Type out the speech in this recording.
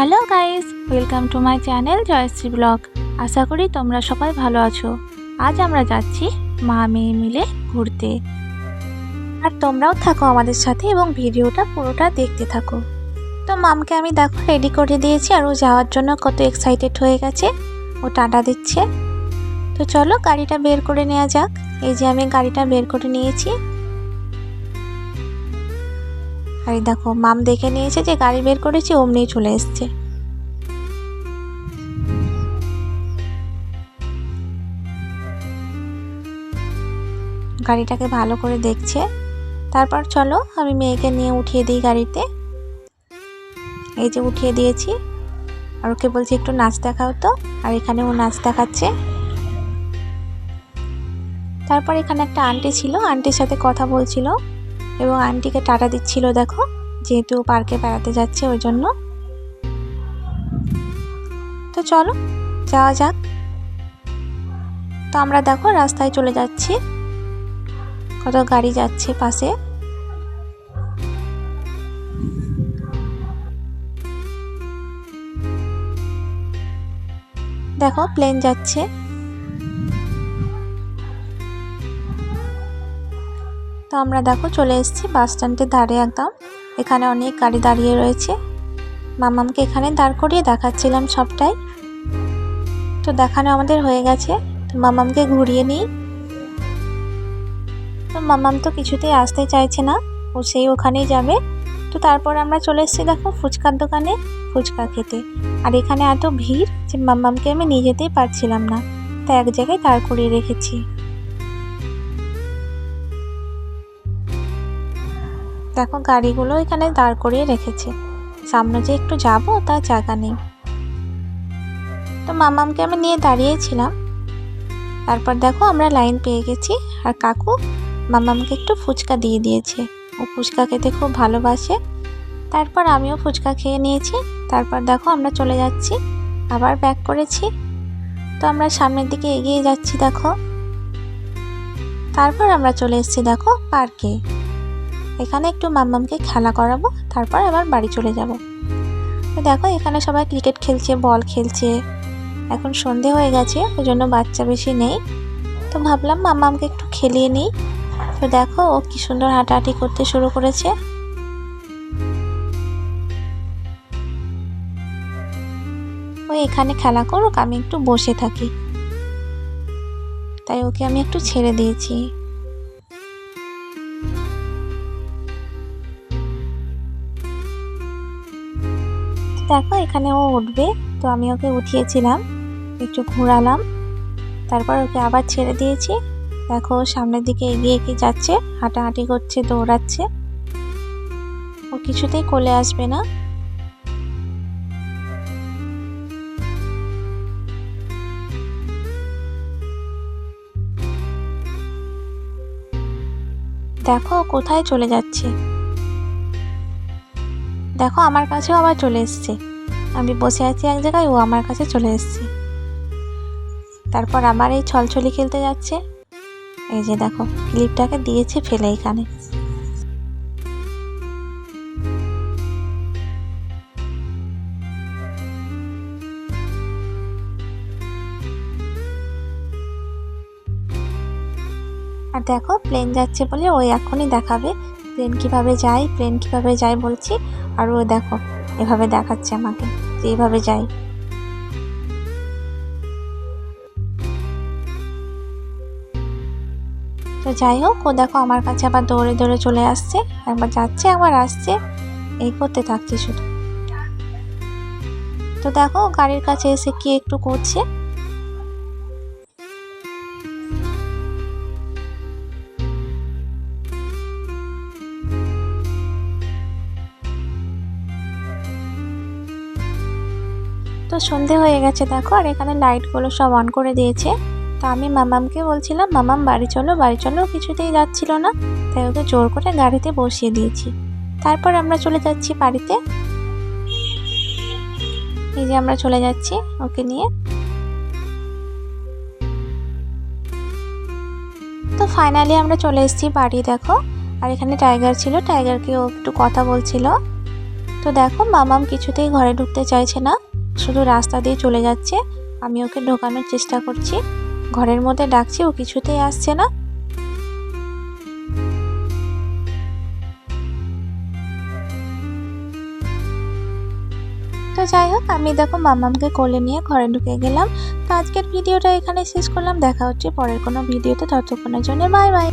Hello guys, welcome to my channel Joyshree blog. আশা করি তোমরা সবাই ভালো আছো। আজ আমরা যাচ্ছি মা মেয়ে মিলে ঘুরতে। আর তোমরাও থাকো আমাদের সাথে এবং ভিডিওটা পুরোটা দেখতে থাকো। তো মামকে আমি দেখো রেডি করে দিয়েছি আর ও যাওয়ার জন্য কত এক্সাইটেড হয়ে গেছে। ও টাটা দিচ্ছে। তো চলো গাড়িটা বের করে নেওয়া যাক। এই যে আমি গাড়িটা বের করে নিয়েছি। আর দেখো, মাম দেখে নিয়েছে যে গাড়ি বের করেছি, অমনি চলে এসছে। গাড়িটাকে ভালো করে দেখছে। তারপর চলো, আমি মেয়েকে নিয়ে উঠিয়ে দিই গাড়িতে। এই যে উঠিয়ে দিয়েছি। আর ওকে বলছি, একটু নাচ দেখাও তো। আর এখানে ও নাচ দেখাচ্ছে তারপর এখানে একটা আন্টি ছিল, আন্টির সাথে কথা বলছিল। এবং আন্টিকে টাটা দিচ্ছিল, দেখো, যেহেতু পার্কে বেড়াতে যাচ্ছে ওই জন্য। তো চলো, যাওয়া যাক। তো আমরা দেখো, রাস্তায় চলে যাচ্ছি। কত গাড়ি যাচ্ছে পাশে। দেখো, প্লেন যাচ্ছে। তো আমরা দেখো চলে এসেছি বাস স্ট্যান্ডের ধারে একদম। এখানে অনেক গাড়ি দাঁড়িয়ে রয়েছে। মামামকে এখানে দাঁড় করিয়ে দেখাচ্ছিলাম সবটাই। তো দেখানো আমাদের হয়ে গেছে। তো মামামকে ঘুরিয়ে নিই। তো মামাম তো কিছুতেই আসতে চাইছে না। ও সেই ওখানেই যাবে। তো তারপর আমরা চলে এসেছি দেখো ফুচকার দোকানে ফুচকা খেতে। আর এখানে এত ভিড় যে মামামকে আমি নিয়ে যেতেই পারছিলাম না। তাই এক জায়গায় দাঁড় করিয়ে রেখেছি। দেখো গাড়িগুলো এখানে দাঁড় করিয়ে রেখেছে। সামনে যে একটু যাব, তার জায়গা নেই। তো মামামকে আমি নিয়ে দাঁড়িয়েছিলাম। তারপর দেখো আমরা লাইন পেয়ে গেছি, আর কাকু মামামকে একটু ফুচকা দিয়ে দিয়েছে। ও ফুচকা খেতে খুব ভালোবাসে। তারপর আমিও ফুচকা খেয়ে নিয়েছি। তারপর দেখো আমরা চলে যাচ্ছি, আবার ব্যাক করেছি। তো আমরা সামনের দিকে এগিয়ে যাচ্ছি, দেখো। তারপর আমরা চলে এসেছি, দেখো, পার্কে। এখানে একটু মাম্মামকে খেলা করাবো, তারপর আবার বাড়ি চলে যাব। দেখো, এখানে সবাই ক্রিকেট খেলছে বল খেলছে। এখন সন্ধে হয়ে গেছে ওই জন্য বাচ্চা বেশি নেই। তো ভাবলাম মাম্মামকে একটু খেলিয়ে নিই। তো দেখো, ও কি সুন্দর হাঁটাহাঁটি করতে শুরু করেছে। ও এখানে খেলা করুক, আমি একটু বসে থাকি। তাই ওকে আমি একটু ছেড়ে দিয়েছি। দেখো, এখানে ও উঠবে। তো আমি ওকে উঠিয়েছিলাম, একটু ঘোরালাম। তারপর ওকে আবার ছেড়ে দিয়েছি। দেখো সামনের দিকে এগিয়ে এগিয়ে যাচ্ছে, হাঁটাহাঁটি করছে, দৌড়াচ্ছে। ও কিছুতেই কোলে আসবে না। দেখো কোথায় চলে যাচ্ছে? দেখো, আমার কাছেও আবার চলে এসছে। আমি বসে আছি এক জায়গায়, ও আমার কাছে চলে এসছে। তারপর আমার এই ছলছলি খেলতে যাচ্ছে। এই যে দেখো, ক্লিপটাকে দিয়েছে ফেলে এখানে। আর দেখো প্লেন যাচ্ছে বলে ওই এখনই দেখাবে প্লেন কীভাবে যায় প্লেন কীভাবে যায় বলছি। আর ও দেখো, এভাবে দেখাচ্ছে আমাকে যে এইভাবে যাই তো যাই হোক, ও দেখো আমার কাছে আবার দৌড়ে দৌড়ে চলে আসছে, একবার যাচ্ছে, একবার আসছে, এই করতে থাকছে শুধু। তো দেখো, গাড়ির কাছে এসে কি একটু করছে? তো সন্ধে হয়ে গেছে, দেখো, আর এখানে লাইটগুলো সব অন করে দিয়েছে। তো আমি মামামকে বলছিলাম, মামাম, বাড়ি চলো বাড়ি চলো, কিছুতেই যাচ্ছিল না। তাই ওকে জোর করে গাড়িতে বসিয়ে দিয়েছি। তারপর আমরা চলে যাচ্ছি বাড়িতে। এই যে আমরা চলে যাচ্ছি ওকে নিয়ে। তো ফাইনালি আমরা চলে এসেছি বাড়ি, দেখো। আর এখানে টাইগার ছিল টাইগারকে ও একটু কথা বলছিল। তো দেখো, মামাম কিছুতেই ঘরে ঢুকতে চাইছে না। শুধু রাস্তা দিয়ে চলে যাচ্ছে। আমি ওকে ঢোকানোর চেষ্টা করছি। ঘরের মধ্যে ডাকছি, ও কিছুতেই আসছে না। তো যাই হোক, আমি দেখো মামামকে কোলে নিয়ে ঘরে ঢুকে গেলাম। তো আজকের ভিডিওটা এখানে শেষ করলাম। দেখা হচ্ছে পরের কোনো ভিডিওতে। ততক্ষণের জন্য বাই বাই।